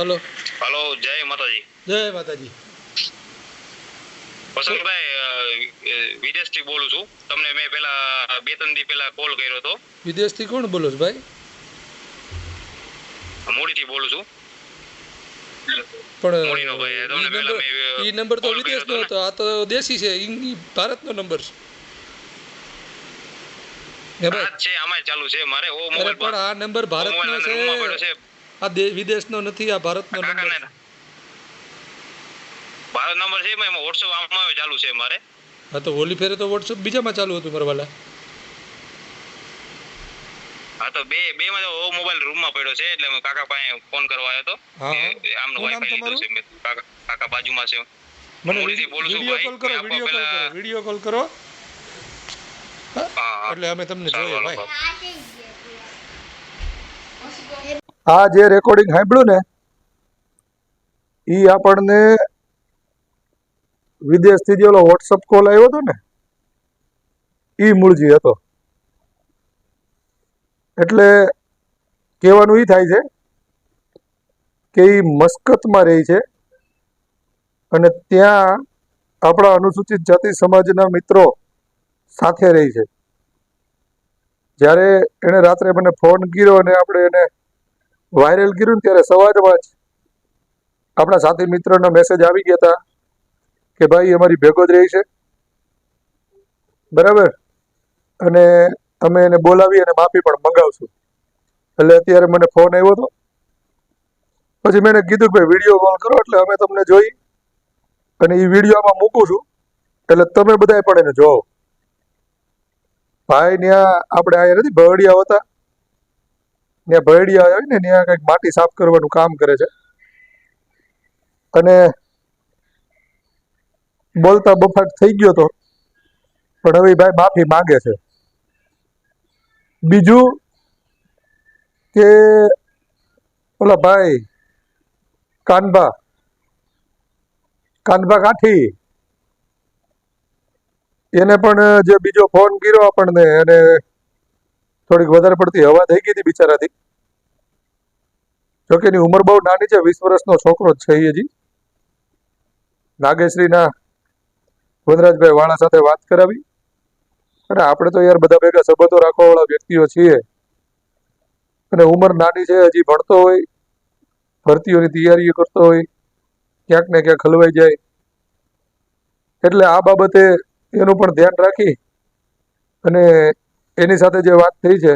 Hello. Hello જય માતાજી. જય માતાજી. વસંતભાઈ વિદેશથી બોલું છું. તમને મેં પેલા બે ત્રણ દી પેલા કોલ કર્યો હતો. વિદેશથી કોણ બોલો છો ભાઈ? મૂડીથી બોલું છું. પણ મોડીનો ભાઈ, તમને ઈ નંબર મેં, ઈ નંબર તો વિદેશનો હતો આ તો દેશી છે. ઈ નો ભારતનો નંબર છે. જ છે આમાં ચાલુ છે. મારે ઓ મોબાઈલ પણ આ નંબર ભારતનો છે. આ વિદેશ વિદેશનો નથી આ ભારતનો નંબર. ભારત નંબર છે એમાં વોટ્સઅપ આમાં ચાલુ છે મારે. હા તો હોલી ફેરે તો વોટ્સઅપ બીજામાં ચાલુ હતું મારા હા તો બે બે માં તો ઓ મોબાઈલ રૂમમાં પડ્યો છે એટલે હું કાકા પાસે ફોન કરવા આવ્યો હા. આમનો વાઈફાઈ લીધો છે મેં. કાકા કાકા બાજુમાં છે. મને વિડિયો કોલ કરો વિડિયો કોલ કરો વિડિયો કોલ કરો. એટલે અમે તમને જોઈએ ભાઈ. આ જે રેકોર્ડિંગ સાંભળ્યું ને એ આપણને વિદેશથી જે ઓલો વોટ્સઅપ કોલ આવ્યો હતો ને એ મૂળજી હતો. એટલે કહેવાનું એ થાય છે કે એ મસ્કતમાં રહી છે અને ત્યાં આપણા અનુસૂચિત જાતિ સમાજના મિત્રો સાથે રહી છે. જ્યારે એણે રાત્રે મને ફોન કર્યો અને આપણે એને વાયરલ કર્યું ત્યારે સવારમાં જ આપણા સાથી મિત્રનો મેસેજ આવી ગયા હતા કે ભાઈ, અમારી ભેગો જ રહી છે. બરાબર? અને અમે એને બોલાવી અને માફી પણ મંગાવશું. એટલે અત્યારે મને ફોન આવ્યો હતો. પછી મેં કીધું કે ભાઈ વીડિયો કોલ કરો એટલે અમે તમને જોઈ અને એ વીડિયો આમાં મૂકું છું. એટલે તમે બધાએ પણ એને જોવો. ભાઈ ત્યાં આપણે અહીંયા નથી, ભવડિયા હતા. ત્યાં ભરડિયા હોય ને, ત્યાં કંઈક માટી સાફ કરવાનું કામ કરે છે. અને બોલતા બફાટ થઈ ગયો તો, પણ હવે ભાઈ માફી માંગે છે. બીજું કે, ઓલા ભાઈ કાનબા કાનબા કાઠી, એને પણ જે બીજો ફોન કર્યો આપણને અને થોડીક વધારે પડતી હવા થઈ ગઈ હતી બિચારાથી. જોકે એની ઉંમર બહુ નાની છે, વીસ વર્ષનો છોકરો જ છે એ હજી. નાગેશ્રીના વનરાજભાઈ વાળા સાથે વાત કરાવી. અને આપણે તો યાર બધા ભેગા સંબંધો રાખવાવાળા વ્યક્તિઓ છીએ. અને ઉંમર નાની છે, હજી ભણતો હોય, ભરતીઓની તૈયારીઓ કરતો હોય, ક્યાંક ને ક્યાંક હલવાઈ જાય. એટલે આ બાબતે એનું પણ ધ્યાન રાખી અને એની સાથે જે વાત થઈ છે,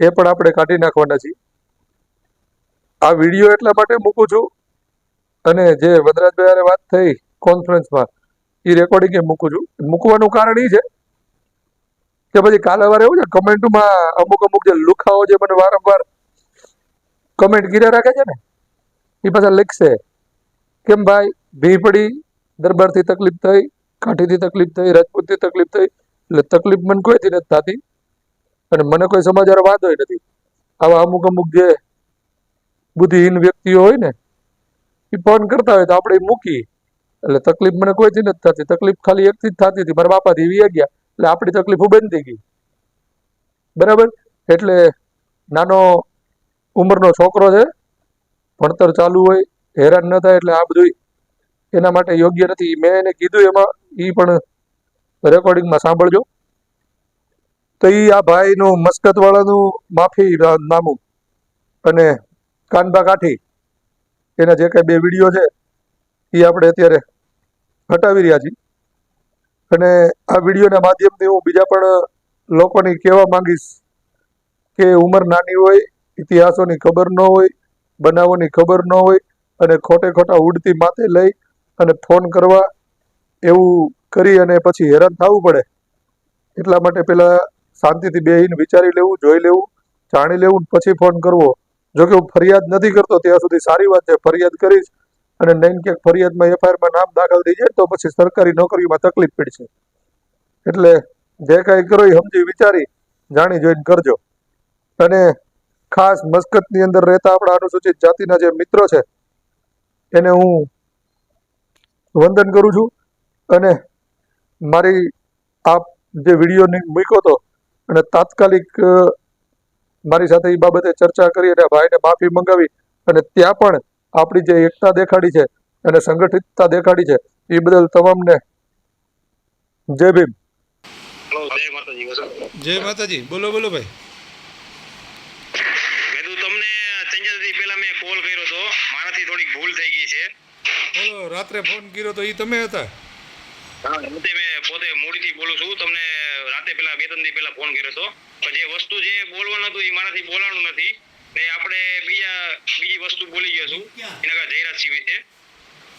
એ પણ આપણે કાઢી નાખવાના છીએ. આ વીડિયો એટલા માટે મૂકું છું અને જે વનરાજભાઈ વાત થઈ કોન્ફરન્સમાં એ રેકોર્ડિંગ એ મૂકું છું. મૂકવાનું કારણ એ છે કે પછી કાલે વાર એવું છે કમેન્ટમાં અમુક અમુક જે લુખાઓ જે મને વારંવાર કમેન્ટ કર્યા રાખે છે ને, એ પાછા લખશે. કેમ ભાઈ ભી પડી દરબારથી તકલીફ થઈ, કાઠીથી તકલીફ થઈ, રાજપૂતથી તકલીફ થઈ, એટલે તકલીફ મને કોઈથી નથી થતી. અને મને કોઈ સમાચાર વાંધો નથી. આવા અમુક અમુક જે બુદ્ધિહીન વ્યક્તિઓ હોય ને એ ફોન કરતા હોય તો આપણે મૂકી એટલે તકલીફ મને કોઈથી નથી થતી. તકલીફ ખાલી એકથી જ થતી હતી. મારા બાપાથી વી ગયા. એટલે આપણી તકલીફો બંધ થઈ ગઈ. બરાબર? એટલે નાનો ઉંમરનો છોકરો છે, ભણતર ચાલુ હોય, હેરાન ન થાય એટલે આ બધું એના માટે યોગ્ય નથી. મેં એને કીધું એમાં એ પણ રેકોર્ડિંગમાં સાંભળજો. તો એ આ ભાઈનું મસ્કત વાળાનું માફી નામું અને કાનબા કાઠી, એના જે કાંઈ બે વીડિયો છે એ આપણે અત્યારે હટાવી રહ્યા છીએ. અને આ વિડીયોના માધ્યમથી હું બીજા પણ લોકોને કહેવા માંગીશ કે ઉંમર નાની હોય, ઇતિહાસોની ખબર ન હોય, બનાવોની ખબર ન હોય, અને ખોટે ખોટા ઉડતી માથે લઈ અને ફોન કરવા એવું કરી અને પછી હેરાન થવું પડે. એટલા માટે પેલા શાંતિથી બેહીને વિચારી લેવું, જોઈ લેવું, જાણી લેવું પછી ફોન કરવો. જો કે હું ફરિયાદ નથી કરતો, ત્યાં સુધી સારી વાત છે, ફરિયાદ કરીશ અને નહીં ક્યાંક ફરિયાદમાં એફઆઈઆરમાં નામ દાખલ થઈ જાય તો પછી સરકારી નોકરીમાં તકલીફ પડશે. એટલે જે કાંઈ કરો એ સમજી વિચારી, જાણી જોઈને કરજો. અને ખાસ મસ્કતની અંદર રહેતા આપણા અનુસૂચિત જાતિના જે મિત્રો છે, એને હું વંદન કરું છું. અને મારી આપ જે વીડિયો મૂક્યો હતો અને તાત્કાલિક મારી સાથે એ બાબતે ચર્ચા કરી અને ભાઈને માફી મંગાવી અને ત્યાં પણ આપણી જે એકતા દેખાડી છે અને સંગઠિતતા દેખાડી છે એ બદલ તમામને જય ભીમ. જય માતાજી વસંત જય માતાજી બોલો બોલો ભાઈ. મેં તમને સંજયથી મેં કોલ કર્યો હતો મારાથી થોડીક ભૂલ થઈ ગઈ છે. બોલો રાત્રે ફોન કર્યો તો એ તમે હતા? પોતે મૂડીથી બોલું છું તમને રાતે પેલા બે ત્રણ દી પેલા ફોન કર્યો હતો પણ જે વસ્તુ જે બોલવાનું હતું એ મારાથી બોલાણું નથી. ને આપણે બીજા બીજી વસ્તુ બોલી ગયા છું. એના કારણે જયરાજસિંહ વિશે.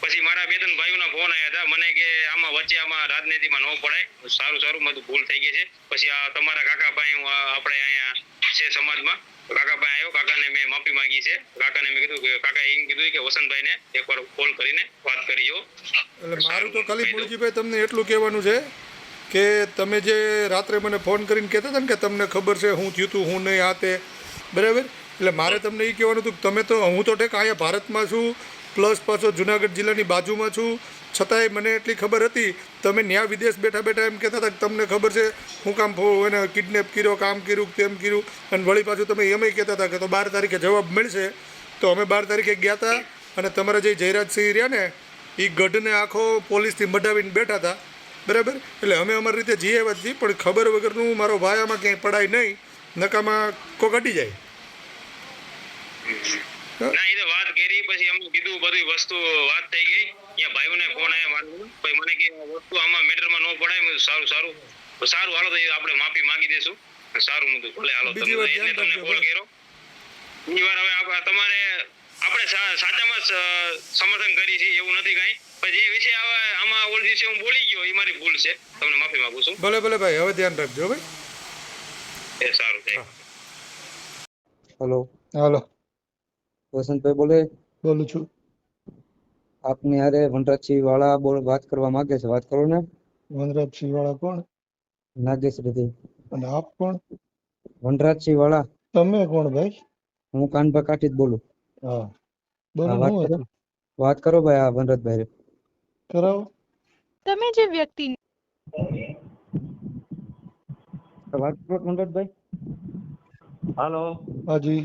પછી મારા બે ત્રણ ભાઈઓના ફોન આવ્યા હતા. મને કે આમાં વચ્ચે આમાં રાજનીતિમાં ન પડાય. સારું સારું બધું ભૂલ થઈ ગઈ છે. પછી આ તમારા કાકા ભાઈ હું આ આપણે અહીંયા છે સમાજમાં. કાકા ભાઈ આવ્યો. કાકાને મેં માફી માંગી છે. કાકાને મેં કીધું કે કાકા એમ કીધું કે વસંતભાઈને એકવાર કોલ કરીને વાત કરી જો એટલે મારું તો ખાલી મુળજીભાઈ તમને એટલું કહેવાનું છે કે તમે જે રાત્રે મને ફોન કરીને કહેતા હતા ને કે તમને ખબર છે હું થયું હતું હું નહીં, આ તે. બરાબર? એટલે મારે તમને એ કહેવાનું હતું કે તમે તો, હું તો ટેક અહીંયા ભારતમાં છું, પ્લસ પાછો જુનાગઢ જિલ્લાની બાજુમાં છું. છતાંય મને એટલી ખબર હતી, તમે ન્યા વિદેશ બેઠા બેઠા એમ કહેતા હતા કે તમને ખબર છે હું કામ એને કિડનેપ કર્યો, કામ કર્યું, તેમ કર્યું, અને વળી પાછું તમે એમય કહેતા હતા કે તો બાર તારીખે જવાબ મળશે. તો અમે બાર તારીખે ગયા હતા અને તમારા જે જયરાજસિંહ રહ્યા ને એ ગઢને આખો પોલીસથી મઢાવીને બેઠા હતા બરાબર? એટલે અમે અમારી રીતે જઈએ એવા પણ ખબર વગરનું મારો વાયામાં ક્યાંય પડાય નહીં નકામાં કોક અટી જાય. ના એ તો વાત કરી પછી અમને કીધું બધી વસ્તુ વાત થઈ ગઈ. અહીંયા ભાઈઓને ફોન આવ્યા મારું મને કે વસ્તુ આમાં મેટરમાં ન પડાય સારું સારું. સારું હાલો તો આપણે માફી માંગી દેશું. સારું હું ભલે હાલો તમે એટલે તમને કોલ કર્યો. બીજી વાર હવે તમારે આપણે સાચામાં સમર્થન કરી છે એવું નથી કઈ. પણ જે વિશે આમાં ઓલ દિવસે હું બોલી ગયો એ મારી ભૂલ છે. તમને માફી માંગુ છું. ભલે ભલે ભાઈ હવે ધ્યાન રાખજો ભાઈ. એ સારું થેન્ક હેલો. હેલો. વસંતભાઈ બોલે? બોલું છું. આપની અરે વનરાજસિંહ વાળા બોલ વાત કરવા માંગે છે? વાત કરો ને. વનરાજસિંહ વાળા કોણ? નાગેશ રેતી અને આપ કોણ? વનરાજસિંહ વાળા તમે કોણ ભાઈ? હું કાનભા કાઠી જ બોલું. હા. વાત કરો. ભાઈ આ વનરતભાઈ. કરાવો. તમે જે વ્યક્તિ વાત કરો વનરતભાઈ હાલો. હાજી.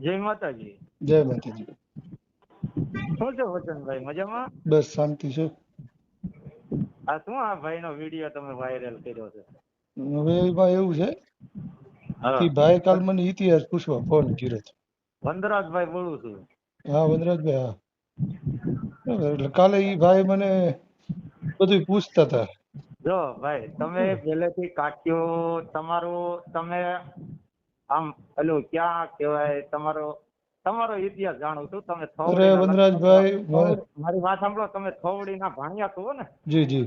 જય માતાજી. જય માતાજી. શું છે વચનભાઈ મજામાં? બસ શાંતિ છે. આ શું આ ભાઈનો વીડિયો તમે વાયરલ કર્યો છે? હવે એમાં એવું છે કે ભાઈ કાલ મને ઇતિહાસ પૂછવા ફોન કર્યો હતો વનરાજભાઈ બોલું છું. હા વનરાજભાઈ હા. એટલે કાલે ઈ ભાઈ મને બધું પૂછતા હતા. જો ભાઈ તમે પહેલેથી કાઠિયો તમારો તમે આમ પેલું ક્યાં કહેવાય તમારો તમારો ઇતિહાસ જાણું છું તમે અરે વનરાજભાઈ મારી વાત સાંભળો તમે થોવડીના ભાણિયા છો ને? જી જી.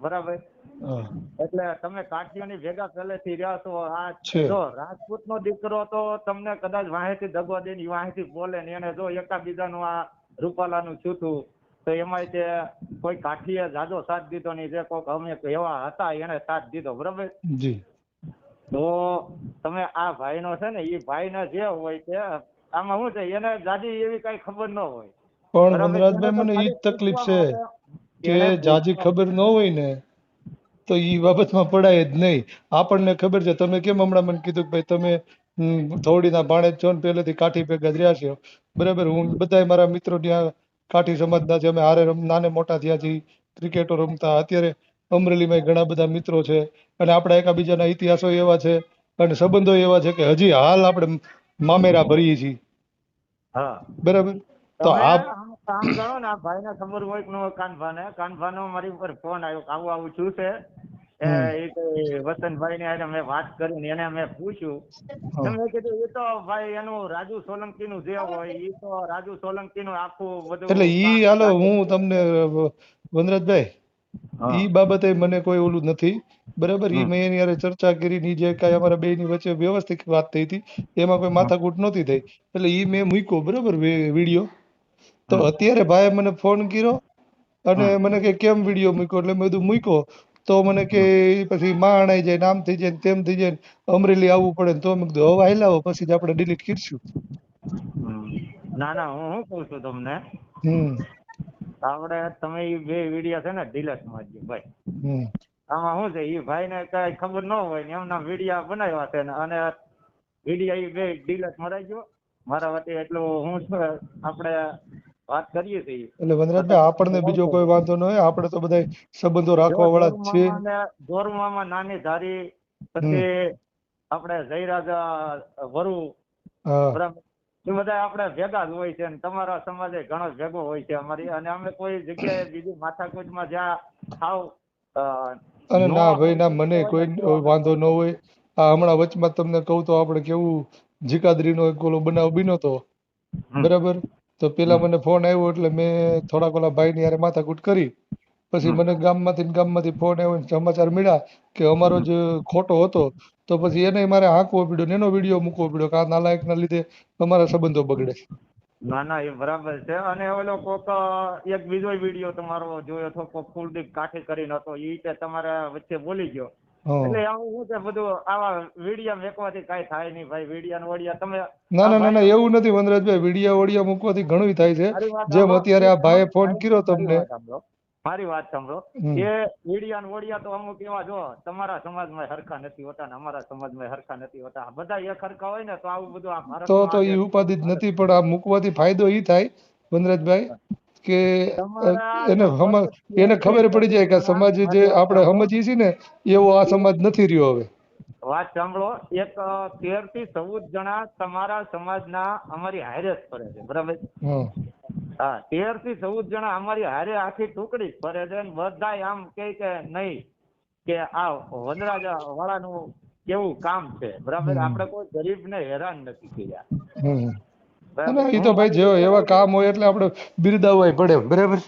બરાબર. એટલે તમે કાઠિયાની ભેગા પહેલેથી રહ્યા છો આ જો રાજપૂત નો દીકરો તો તમને કદાચ વાહેથી દગો દઈને વાહેથી બોલે ને એને જો એકાબીજાનું આ રૂપાલાનું છૂતું તો એમાં તે કોઈ કાઠીએ જાજો સાથ દીધો નહીં જે કોઈક અમે એવા હતા એને સાથ દીધો બરાબર? જી. તો તમે આ ભાઈનો છે ને એ ભાઈને જે હોય તે આમાં શું છે એને જાજી એવી કઈ ખબર ન હોય. પણ વનરાજભાઈ મને એ જ તકલીફ છે કે જાજી ખબર ન હોય ને તો ઈ બાબતમાં પડાય જ નહીં. આપણને ખબર છે તમે કેમ હમણાં મને કીધું કે ભાઈ તમે થોડીના ભાણેજ છો ને પહેલેથી કાઠી ભેગા જ રહ્યા છો. બરાબર હું બધાય મારા મિત્રો ત્યાં કાઠી સમાજના છે અમે હારે નાને મોટા થયા છીએ ક્રિકેટો રમતા. અત્યારે અમરેલીમાં ઘણા બધા મિત્રો છે અને આપણા એકાબીજાના ઇતિહાસો એવા છે અને સંબંધો એવા છે કે હજી હાલ આપણે મામેરા ભરીએ છીએ. હા. બરાબર? તો આમ કામ કરો ને આ ભાઈને ખબર હોય કે કાનભા ને કાનભા નો મારી ઉપર ફોન આવ્યો આવું આવું શું છે. ઈ વસંતભાઈ ને મેં વાત કરીને એને મેં પૂછ્યું. મેં કીધું એ તો ભાઈ એનું રાજુ સોલંકી નું જે હોય એ તો રાજુ સોલંકી નું આખું બધું એટલે ઈ હાલો હું તમને વનરાજભાઈ ઈ બાબતે મને કોઈ ઓલું નથી. બરાબર? ઈ. મેં એની ચર્ચા કરી ની જે કાંઈ અમારા બે ની વચ્ચે વ્યવસ્થિત વાત થઈ હતી એમાં કોઈ માથાકૂટ નહોતી થઈ. એટલે ઈ મેં મૂક્યો બરાબર? વીડિયો. તો અત્યારે ભાઈએ મને ફોન કર્યો અને મને કે કેમ વીડિયો મૂક્યો? એટલે મેં કીધું મૂક્યો. તો મને કે પછી માં અણાઈ જાય ને આમ થઈ જાય તેમ થઈ જાય અમરેલી આવવું પડે તો મેં કીધું હવે હાલ્યા પછી જ આપણે ડિલીટ કરશું. ના ના હું શું કહું છું તમને? હમ. આપણે તમે બે વીડિયો છે ને ડિલેટ મારજો ભાઈ. આમાં શું છે? ઈ ભાઈને કઈ ખબર ન હોય ને એમના વિડીયા બનાવ્યા છે ને અને વિડીયા એ બે ડીલક્સ મરાઈ ગયો મારા વતી એટલું હું છે આપણે વાત કરીએ છીએ એટલે વનરાજભાઈ આપણને બીજો કોઈ વાંધો ન હોય આપણે તો બધા સંબંધો રાખવા વાળા જ છીએ. ગોરમામાં નાની ધારી પછી આપણે જયરાજા વરુ બરાબર એ બધા આપણે ભેગા જ હોય છે અને તમારા સમાજે ઘણો ભેગો હોય છે અમારી. અને અમે કોઈ જગ્યાએ બીજી માથાકૂટમાં જ્યાં થાવ અને ના ભાઈ ના મને કોઈ વાંધો ન હોય. આ હમણાં વચમાં તમને કહું તો આપણે કેવું જીકાદરીનો એક ઓલો બનાવ બન્યો તો. બરાબર? તો પેલા મને ફોન આવ્યો એટલે મેં થોડાક ઓલા ભાઈની હારે માથાકૂટ કરી. પછી મને ગામમાંથી ગામમાંથી ફોન આવ્યો સમાચાર મળ્યા કે અમારો જે ખોટો હતો તો પછી એને મારે હાંકવો પડ્યો ને એનો વીડિયો મૂકવો પડ્યો કે આ નાલાયકના લીધે અમારા સંબંધો બગડે. ના ના એ બરાબર છે. અને ઓલો કોક એક બીજો વીડિયો તમારો જોયો હતો કોક કુલદીપ કાઠી કરીને હતો એ તમારા વચ્ચે બોલી ગયો. એટલે આવું શું છે બધું આવા વિડીયા મેકવાથી કાંઈ થાય નહીં ભાઈ વિડીયા ને તમે ના ના ના ના એવું નથી વનરાજભાઈ વીડિયો વડિયા મૂકવાથી ઘણું થાય છે. જેમ અત્યારે આ ભાઈએ ફોન કર્યો તમને. મારી વાત સાંભળો. કે વિડિયા ને વડિયા તો અમુક એવા જો તમારા સમાજમાં હરખા નથી હોતા ને અમારા સમાજમાં હરખા નથી હોતા. બધા એક હરખા હોય ને તો આવું બધું આ તો તો એ ઉપાધિ જ નથી પણ આ મૂકવાથી ફાયદો ઈ થાય વનરાજભાઈ. કે એને એને ખબર પડી જાય કે સમાજ જે આપણે સમજીએ છીએ ને એવો આ સમાજ નથી રહ્યો હવે. વાત સાંભળો એક તેરથી ચૌદ જણા તમારા સમાજના અમારી હારે જ ફરે છે બરાબર? હા. તેરથી ચૌદ જણા અમારી હારે આખી ટુકડી ફરે છે અને બધાય આમ કે કે નહીં કે આ વનરાજા વાળાનું કેવું કામ છે બરાબર? આપણે કોઈ ગરીબને હેરાન નથી કર્યા? ના એ તો ભાઈ જેવો એવા કામ હોય એટલે આપણે બિરદાવવાય પડે બરાબર?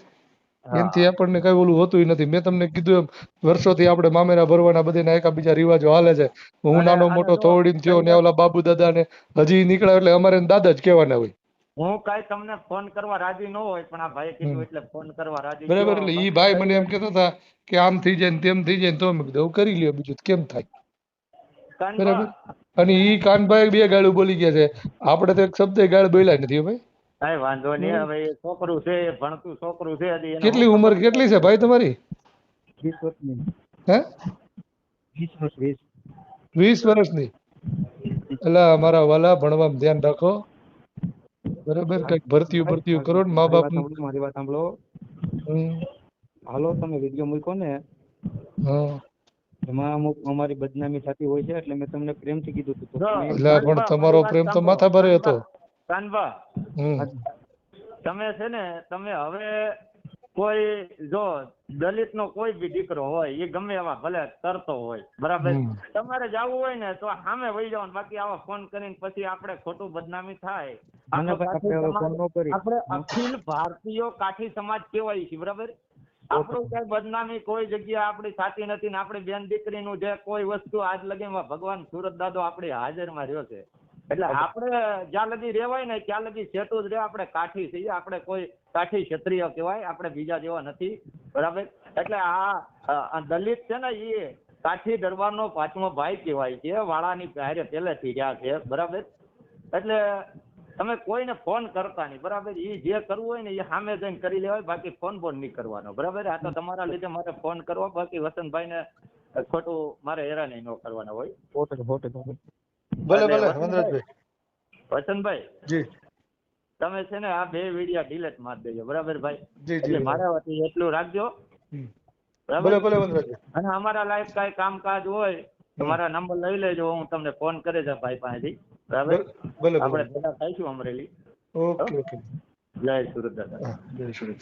એનથી આપણને કઈ ઓલું હોતું નથી. મેં તમને કીધું એમ વર્ષોથી આપણે મામેરા ભરવાના બધાના એકાબીજા રિવાજો હાલે છે. હું નાનો મોટો જો થયો ને ઓલા બાબુ દાદા ને હજી નીકળ્યા એટલે અમારે દાદા જ કહેવાના હોય. હું કઈ તમને ફોન કરવા રાજી ન હોય પણ આ ભાઈ કીધું એટલે ફોન કરવા રાજી બરાબર એટલે ઈ ભાઈ મને એમ કહેતા હતા કે આમ થઈ જાય ને તેમ થઈ જાય ને તો મેં કીધું કરી લ્યો બીજું કેમ થાય? બરાબર? અને ઈ કાનભાઈ બે ગાળું બોલી ગયા છે. આપણે તો એક શબ્દ ગાળ બોલ્યા નથી ભાઈ. કઈ વાંધો નહીં. હવે એ છોકરું છે એ ભણતું છોકરું છે હજી એને કેટલી ઉંમર કેટલી છે ભાઈ તમારી? વીસ વર્ષની. હે? વીસ વર્ષ વીસ. વીસ વર્ષની. એટલે મારા વાલા ભણવામાં ધ્યાન રાખો. બરાબર કંઈક ભરતીયું ભરતીયું કરો ને મા મારી વાત બાપ સાંભળો, મારી વાત સાંભળો. હાલો તમે વીડિયો મૂકો ને. હા. એમાં અમુક અમારી બદનામી થતી હોય છે એટલે મેં તમને પ્રેમથી કીધું હતું. એટલે પણ તમારો પ્રેમ તો માથા ભરે હતો. કાનબા તમે છે ને તમે હવે કોઈ જો દલિત નો કોઈ બી દીકરો હોય એ ગમે એવા ભલે તરતો હોય બરાબર? તમારે જવું હોય ને તો સામે વહી જવાનું બાકી આવા ફોન કરીને પછી આપણે ખોટું બદનામી થાય. આપણે હવે કાઠી ફોન ન કરી આપણે અખિલ ભારતીય કાઠી સમાજ કહેવાય છે બરાબર? આપણું કઈ બદનામી કોઈ જગ્યા આપણી સાચી નથી ને આપણી બેન દીકરીનું જે કોઈ વસ્તુ આજ લગીમાં ભગવાન સુરત દાદો આપણી હાજરમાં રહ્યો છે. એટલે આપણે જ્યાં લગી રહેવાય ને ત્યાં લગી સેટું જ રહે આપણે કાઠી છીએ આપણે કોઈ કાઠી ક્ષત્રિય કહેવાય આપણે બીજા જેવા નથી. બરાબર? એટલે આ આ દલિત છે ને એ કાઠી દરબારનો પાંચમો ભાઈ કહેવાય છે વાળાની પહેરે પહેલેથી રહ્યા છે. બરાબર? એટલે તમે કોઈને ફોન કરતા નહીં બરાબર? એ જે કરવું હોય ને એ સામે જઈને કરી લેવાય બાકી ફોન બોન નહીં કરવાનો બરાબર? આ તો તમારા લીધે મારે ફોન કરવો બાકી વસંતભાઈને ખોટું મારે હેરાની ન કરવાના હોય. ભલે ભલે વસંતભાઈ- વનરાજભાઈ. વસંતભાઈ જી. તમે છે ને આ બે વિડિયા ડિલેટ મારી દેજો બરાબર ભાઈ? જી જી. મારા વતી એટલું રાખજો. ભલે ભલે વનરાજભાઈ. અને અમારા લાઈફ કાંઈ કામકાજ હોય તો મારા નંબર લઈ લેજો હું તમને ફોન કરી દઉં ભાઈ પાસેથી. બરાબર? આપણે ભેગા થઈશું અમરેલી. Okay okay. જય સુરત દાદા. જય કૃષ્ણ